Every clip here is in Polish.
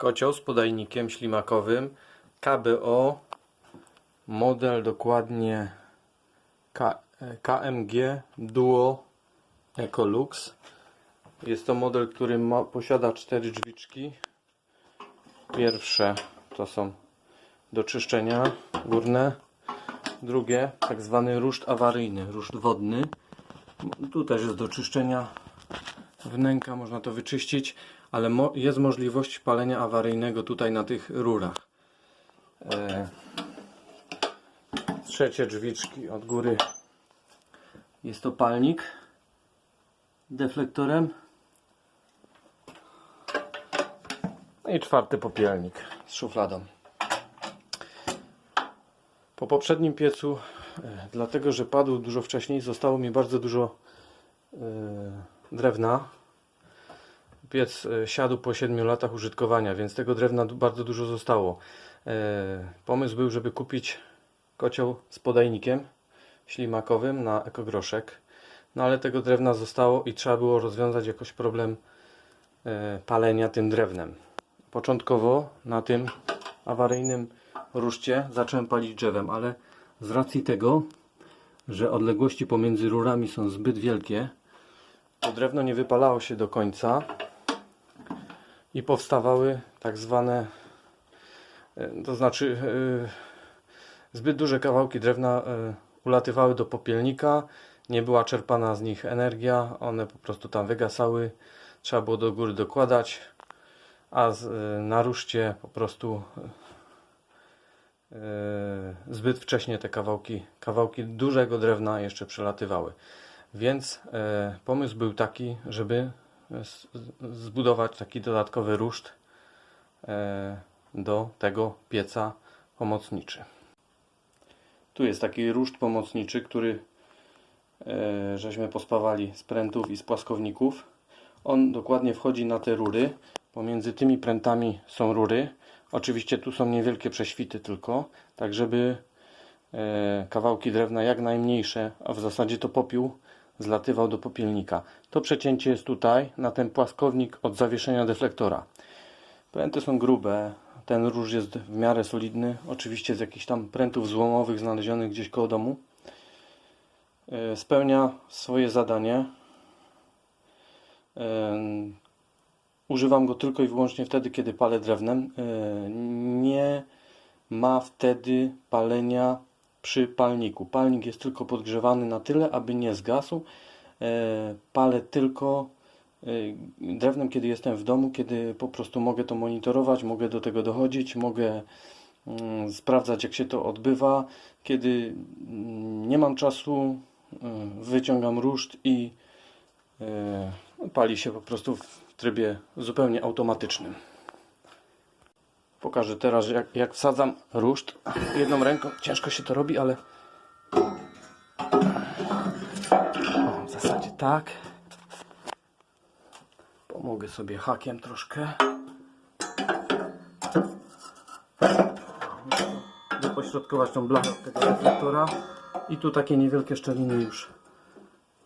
Kocioł z podajnikiem ślimakowym. KBO model dokładnie K, KMG Duo Ecolux jest to model, który ma, posiada cztery drzwiczki. Pierwsze to są do czyszczenia górne. Drugie tak zwany ruszt awaryjny, ruszt wodny. Tu też jest do czyszczenia wnęka, można to wyczyścić, ale mo jest możliwość palenia awaryjnego tutaj na tych rurach. E trzecie drzwiczki od góry jest to palnik deflektorem. No i czwarty popielnik z szufladą. Po poprzednim piecu, e, dlatego że padł dużo wcześniej, zostało mi bardzo dużo e, drewna. Piec e, siadł po 7 latach użytkowania, więc tego drewna bardzo dużo zostało. E, Pomysł był, żeby kupić kocioł z podajnikiem ślimakowym na ekogroszek. No ale tego drewna zostało i trzeba było rozwiązać jakoś problem e, palenia tym drewnem. Początkowo na tym awaryjnym ruszcie zacząłem palić drzewem, ale z racji tego, że odległości pomiędzy rurami są zbyt wielkie, to drewno nie wypalało się do końca i powstawały tak zwane, e, to znaczy e, zbyt duże kawałki drewna e, ulatywały do popielnika, nie była czerpana z nich energia, one po prostu tam wygasały, trzeba było do góry dokładać, a z, na ruszcie po prostu zbyt wcześnie te kawałki, kawałki dużego drewna jeszcze przelatywały. Więc pomysł był taki, żeby zbudować taki dodatkowy ruszt e, do tego pieca pomocniczy. Tu jest taki ruszt pomocniczy, który e, żeśmy pospawali z prętów i z płaskowników. On dokładnie wchodzi na te rury. Pomiędzy tymi prętami są rury. Oczywiście tu są niewielkie prześwity tylko, tak żeby e, kawałki drewna jak najmniejsze, a w zasadzie to popiół zlatywał do popielnika. To przecięcie jest tutaj, na ten płaskownik od zawieszenia deflektora. Pręty są grube, ten róż jest w miarę solidny, oczywiście z jakichś tam prętów złomowych znalezionych gdzieś koło domu. E, Spełnia swoje zadanie. Em, Używam go tylko i wyłącznie wtedy, kiedy palę drewnem. E, Nie ma wtedy palenia przy palniku. Palnik jest tylko podgrzewany na tyle, aby nie zgasł. E, Palę tylko e, drewnem, kiedy jestem w domu, kiedy po prostu mogę to monitorować, mogę do tego dochodzić, mogę mm, sprawdzać, jak się to odbywa. Kiedy mm, nie mam czasu, mm, wyciągam ruszt i e, pali się po prostu w trybie zupełnie automatycznym. Pokażę teraz, jak, jak wsadzam ruszt. Jedną ręką ciężko się to robi, ale o, w zasadzie tak. Pomogę sobie hakiem troszkę. Dopośrodkować tą blachę od tego reflektora. I tu takie niewielkie szczeliny już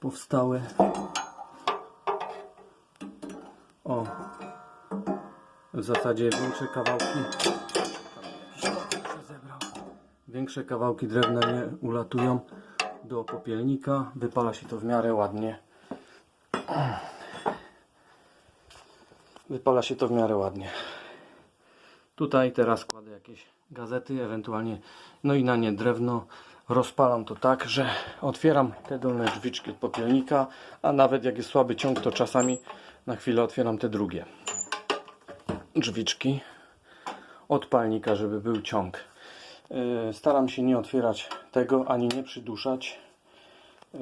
powstały. W zasadzie większe kawałki. Większe kawałki drewna nie ulatują do popielnika. Wypala się to w miarę ładnie. Wypala się to w miarę ładnie. Tutaj teraz kładę jakieś gazety, ewentualnie no i na nie drewno. Rozpalam to tak, że otwieram te dolne drzwiczki od popielnika, a nawet jak jest słaby ciąg, to czasami na chwilę otwieram te drugie drzwiczki od palnika, żeby był ciąg. Yy, Staram się nie otwierać tego, ani nie przyduszać yy,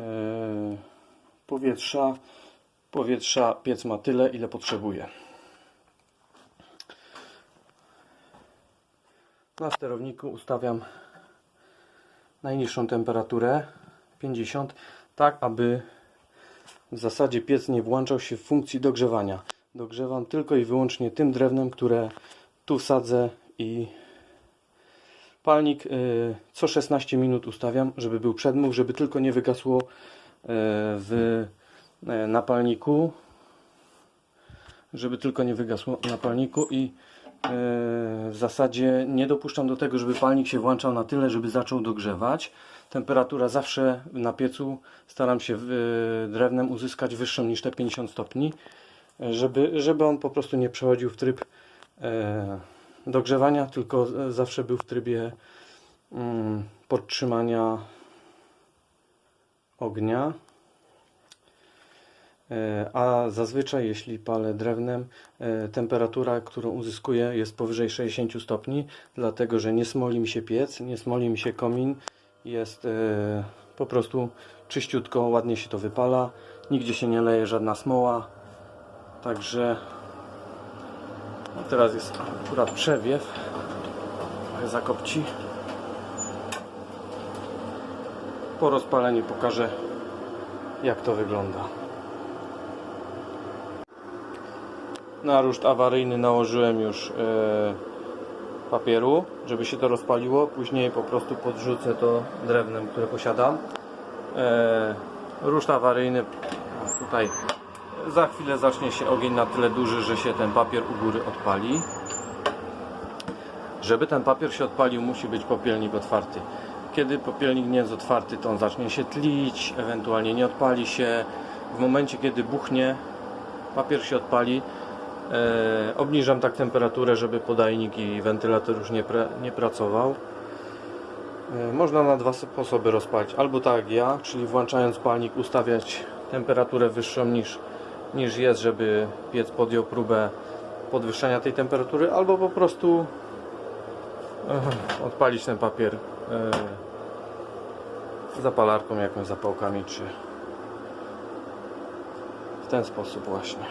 powietrza. Powietrza piec ma tyle, ile potrzebuje. Na sterowniku ustawiam najniższą temperaturę 50, tak aby w zasadzie piec nie włączał się w funkcji dogrzewania. Dogrzewam tylko i wyłącznie tym drewnem, które tu wsadzę i palnik y, co 16 minut ustawiam, żeby był przedmuch, żeby tylko nie wygasło y, w y, napalniku żeby tylko nie wygasło na palniku i w zasadzie nie dopuszczam do tego, żeby palnik się włączał na tyle, żeby zaczął dogrzewać. Temperatura zawsze na piecu staram się drewnem uzyskać wyższą niż te 50 stopni, żeby, żeby on po prostu nie przechodził w tryb e, dogrzewania, tylko zawsze był w trybie mm, podtrzymania ognia. E, A zazwyczaj, jeśli palę drewnem, e, temperatura, którą uzyskuję, jest powyżej 60 stopni, dlatego że nie smoli mi się piec, nie smoli mi się komin, jest po prostu czyściutko, ładnie się to wypala, nigdzie się nie leje żadna smoła, także no teraz jest akurat przewiew, trochę zakopci. Po rozpaleniu pokażę, jak to wygląda. Na ruszt awaryjny nałożyłem już e, papieru, żeby się to rozpaliło. Później po prostu podrzucę to drewnem, które posiadam. E, ruszt awaryjny tutaj za chwilę zacznie się ogień na tyle duży, że się ten papier u góry odpali. Żeby ten papier się odpalił, musi być popielnik otwarty. Kiedy popielnik nie jest otwarty, to on zacznie się tlić, ewentualnie nie odpali się. W momencie, kiedy buchnie, papier się odpali, e, obniżam tak temperaturę, żeby podajnik i wentylator już nie, nie pracował. E, Można na dwa sposoby rozpalić. Albo tak jak ja, czyli włączając palnik ustawiać temperaturę wyższą niż, niż jest, żeby piec podjął próbę podwyższenia tej temperatury, albo po prostu e, odpalić ten papier e, zapalarką, jakąś zapałkami, czy w ten sposób właśnie.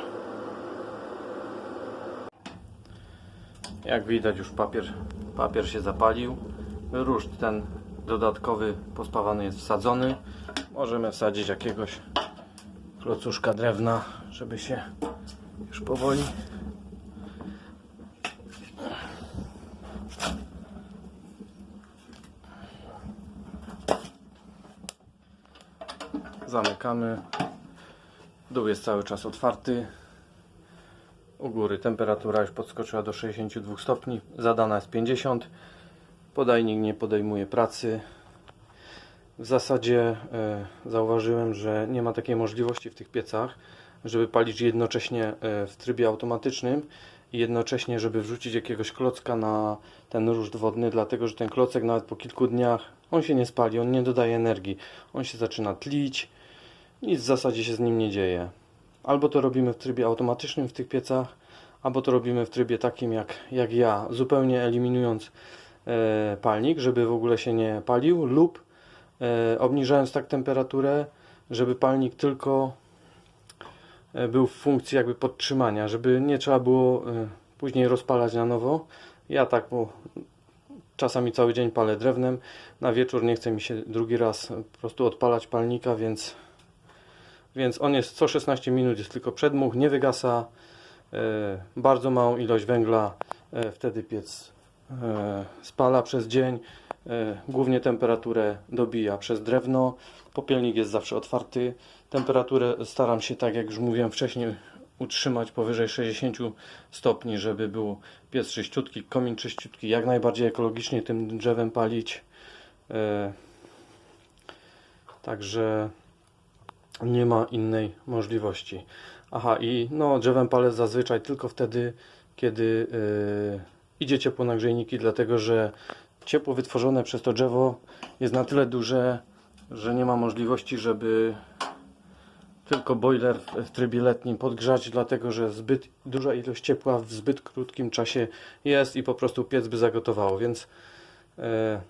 Jak widać już papier, papier się zapalił. Ruszt ten dodatkowy pospawany jest wsadzony. Możemy wsadzić jakiegoś klocuszka drewna, żeby się już powoli zamykamy. Dół jest cały czas otwarty. U góry temperatura już podskoczyła do 62 stopni, zadana jest 50. Podajnik nie podejmuje pracy. W zasadzie e, zauważyłem, że nie ma takiej możliwości w tych piecach, żeby palić jednocześnie e, w trybie automatycznym i jednocześnie, żeby wrzucić jakiegoś klocka na ten ruszt wodny, dlatego że ten klocek nawet po kilku dniach on się nie spali, on nie dodaje energii. On się zaczyna tlić, nic w zasadzie się z nim nie dzieje. Albo to robimy w trybie automatycznym w tych piecach, albo to robimy w trybie takim jak, jak ja, zupełnie eliminując e, palnik, żeby w ogóle się nie palił, lub e, obniżając tak temperaturę, żeby palnik tylko był w funkcji jakby podtrzymania, żeby nie trzeba było e, później rozpalać na nowo. Ja tak, bo czasami cały dzień palę drewnem, na wieczór nie chce mi się drugi raz po prostu odpalać palnika, więc więc on jest co 16 minut, jest tylko przedmuch, nie wygasa, e, bardzo małą ilość węgla, e, wtedy piec e, spala przez dzień, e, głównie temperaturę dobija przez drewno, popielnik jest zawsze otwarty, temperaturę staram się, tak jak już mówiłem wcześniej, utrzymać powyżej 60 stopni, żeby był piec czyściutki, komin czyściutki, jak najbardziej ekologicznie tym drzewem palić. E, Także nie ma innej możliwości. Aha, i no, drzewem palę zazwyczaj tylko wtedy, kiedy yy, idzie ciepło na grzejniki, dlatego że ciepło wytworzone przez to drzewo jest na tyle duże, że nie ma możliwości, żeby tylko boiler w, trybie letnim podgrzać, dlatego że zbyt duża ilość ciepła w zbyt krótkim czasie jest i po prostu piec by zagotowało, więc yy,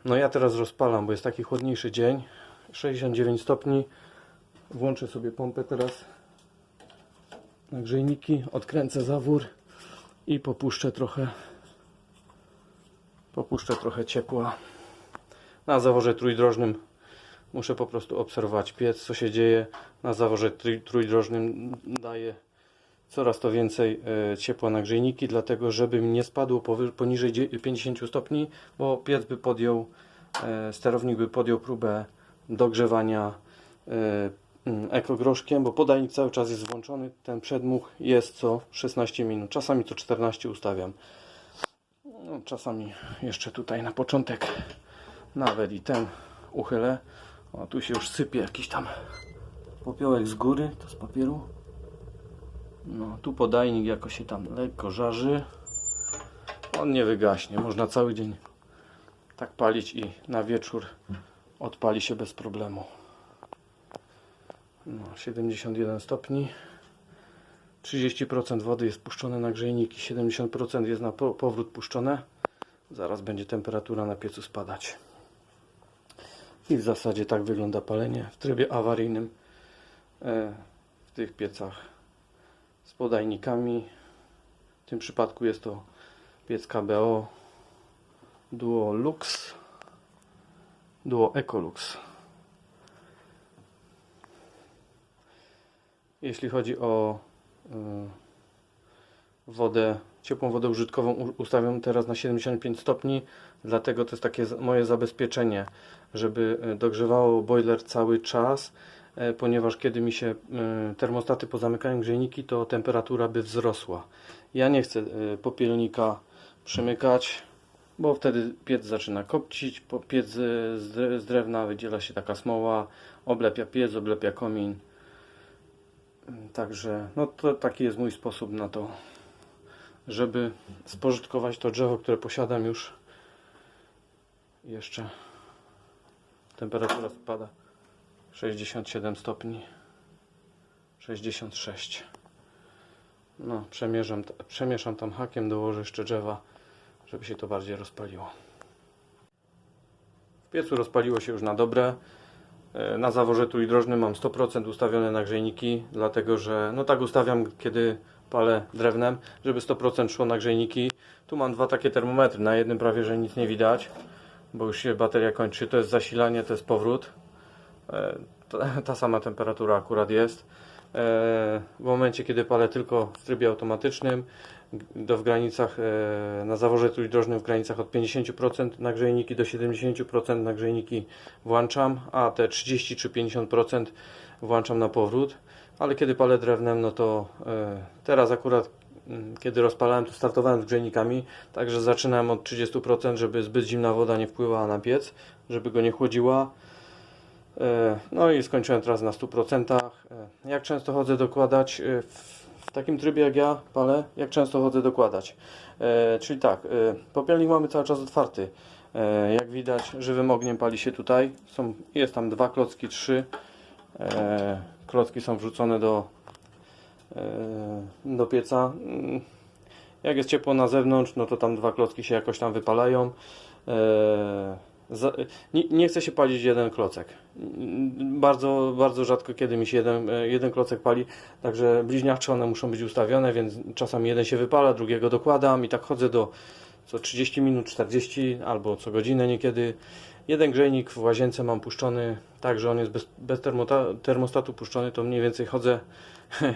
no ja teraz rozpalam, bo jest taki chłodniejszy dzień, 69 stopni. Włączę sobie pompę teraz na grzejniki, odkręcę zawór i popuszczę trochę popuszczę trochę ciepła. Na zaworze trójdrożnym muszę po prostu obserwować piec, co się dzieje. Na zaworze trój- trójdrożnym daje coraz to więcej e, ciepła na grzejniki, dlatego żeby nie spadło poniżej dzie- 50 stopni, bo piec by podjął, e, sterownik by podjął próbę dogrzewania e, ekogroszkiem, bo podajnik cały czas jest włączony, ten przedmuch jest co 16 minut, czasami to 14 ustawiam. No, czasami jeszcze tutaj na początek nawet i ten uchylę. O, tu się już sypie jakiś tam popiołek z góry, to z papieru. No, tu podajnik jako się tam lekko żarzy. On nie wygaśnie, można cały dzień tak palić i na wieczór odpali się bez problemu. No, 71 stopni. 30% wody jest puszczone na grzejniki, 70% jest na po powrót puszczone. Zaraz będzie temperatura na piecu spadać. I w zasadzie tak wygląda palenie w trybie awaryjnym e, w tych piecach z podajnikami. W tym przypadku jest to piec KBO Duo Lux Duo Ecolux. Jeśli chodzi o y, wodę, ciepłą wodę użytkową ustawiam teraz na 75 stopni, dlatego to jest takie moje zabezpieczenie, żeby y, dogrzewało boiler cały czas, e, ponieważ kiedy mi się y, termostaty pozamykają grzejniki, to temperatura by wzrosła. Ja nie chcę popielnika przymykać, bo wtedy piec zaczyna kopcić, piec z drewna wydziela się taka smoła, oblepia piec, oblepia komin. Także no to taki jest mój sposób na to, żeby spożytkować to drzewo, które posiadam już. Jeszcze temperatura spada 67 stopni, 66. No, przemierzam, przemieszam tam hakiem, dołożę jeszcze drzewa, żeby się to bardziej rozpaliło. W piecu rozpaliło się już na dobre. E, Na zaworze trójdrożnym mam 100% ustawione na grzejniki, dlatego że no tak ustawiam, kiedy palę drewnem, żeby 100% szło na grzejniki. Tu mam dwa takie termometry, na jednym prawie, że nic nie widać, bo już się bateria kończy. To jest zasilanie, to jest powrót. E, Ta, sama temperatura akurat jest. E, W momencie, kiedy palę tylko w trybie automatycznym, do w granicach e, na zaworze trójdrożnym w granicach od 50% nagrzejniki do 70% nagrzejniki włączam, a te 30 czy 50% włączam na powrót. Ale kiedy palę drewnem, no to e, teraz akurat mm, kiedy rozpalałem, to startowałem z grzejnikami, także zaczynałem od 30%, żeby zbyt zimna woda nie wpływała na piec, żeby go nie chłodziła. E, No i skończyłem teraz na 100%. E, Jak często chodzę dokładać w takim trybie jak ja palę, jak często chodzę dokładać. Czyli tak, popielnik mamy cały czas otwarty. Jak widać, żywym ogniem pali się tutaj. Są, jest tam dwa klocki, trzy. Klocki są wrzucone do, e, do pieca. Jak jest ciepło na zewnątrz, no to tam dwa klocki się jakoś tam wypalają. E, nie, nie chce się palić jeden klocek. Bardzo, bardzo rzadko kiedy mi się jeden, e, jeden klocek pali, także bliźniacze one muszą być ustawione, więc czasami jeden się wypala, drugiego dokładam i tak chodzę do co 30 minut, 40 albo co godzinę niekiedy. Jeden grzejnik w łazience mam puszczony, tak że on jest bez, bez termostatu puszczony, to mniej więcej chodzę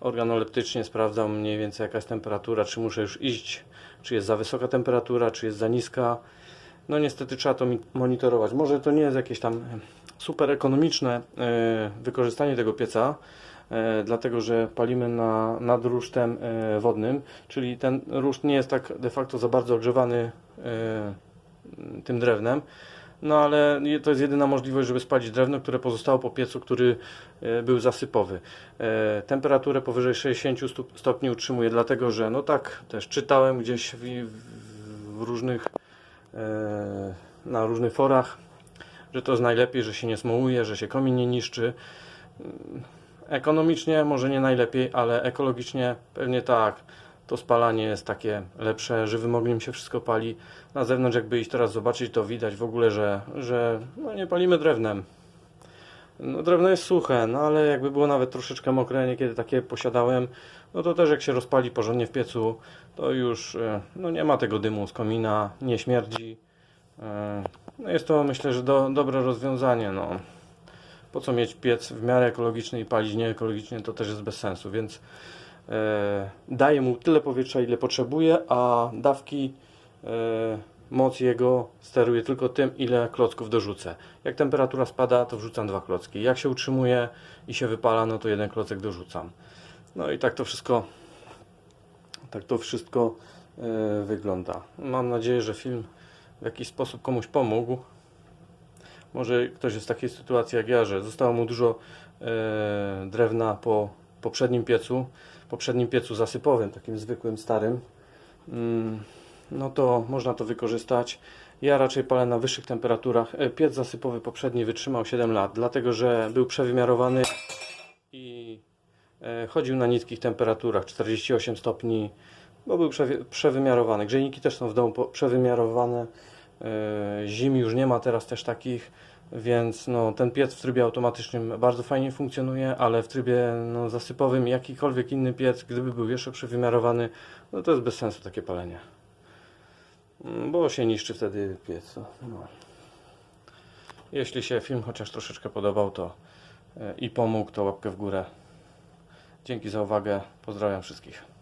organoleptycznie, sprawdzam mniej więcej jaka jest temperatura, czy muszę już iść, czy jest za wysoka temperatura, czy jest za niska. No niestety trzeba to monitorować. Może to nie jest jakieś tam super ekonomiczne e, wykorzystanie tego pieca, e, dlatego że palimy na, nad rusztem e, wodnym, czyli ten ruszt nie jest tak de facto za bardzo ogrzewany e, tym drewnem. No ale to jest jedyna możliwość, żeby spalić drewno, które pozostało po piecu, który e, był zasypowy. E, Temperaturę powyżej 60 stu- stopni utrzymuje, dlatego że no tak, też czytałem gdzieś w, w, w różnych e, na różnych forach, że to jest najlepiej, że się nie smołuje, że się komin nie niszczy. Mm, Ekonomicznie może nie najlepiej, ale ekologicznie pewnie tak. To spalanie jest takie lepsze, żywym ogniem się wszystko pali. Na zewnątrz jakby iść teraz zobaczyć, to widać w ogóle, że, że no nie palimy drewnem. No, drewno jest suche, no ale jakby było nawet troszeczkę mokre, niekiedy takie posiadałem, no to też jak się rozpali porządnie w piecu, to już e, no nie ma tego dymu z komina, nie śmierdzi. E, No jest to myślę, że do, dobre rozwiązanie. No. Po co mieć piec w miarę ekologiczny i palić nieekologicznie, to też jest bez sensu, więc daje mu tyle powietrza, ile potrzebuje, a dawki e, moc jego steruje tylko tym, ile klocków dorzucę. Jak temperatura spada, to wrzucam dwa klocki. Jak się utrzymuje i się wypala, no to jeden klocek dorzucam. No i tak to wszystko tak to wszystko e, wygląda. Mam nadzieję, że film w jakiś sposób komuś pomógł. Może ktoś jest w takiej sytuacji jak ja, że zostało mu dużo e, drewna po poprzednim piecu, poprzednim piecu zasypowym, takim zwykłym, starym. Mm, no to można to wykorzystać. Ja raczej palę na wyższych temperaturach. E, Piec zasypowy poprzedni wytrzymał 7 lat, dlatego że był przewymiarowany i e, chodził na niskich temperaturach 48 stopni, bo był przewymiarowany. Grzejniki też są w domu przewymiarowane. E, Zim już nie ma teraz też takich, więc no, ten piec w trybie automatycznym bardzo fajnie funkcjonuje, ale w trybie no, zasypowym jakikolwiek inny piec, gdyby był jeszcze przewymiarowany, no to jest bez sensu takie palenie. Mm, Bo się niszczy wtedy piec. No. Jeśli się film chociaż troszeczkę podobał to e, i pomógł, to łapkę w górę. Dzięki za uwagę. Pozdrawiam wszystkich.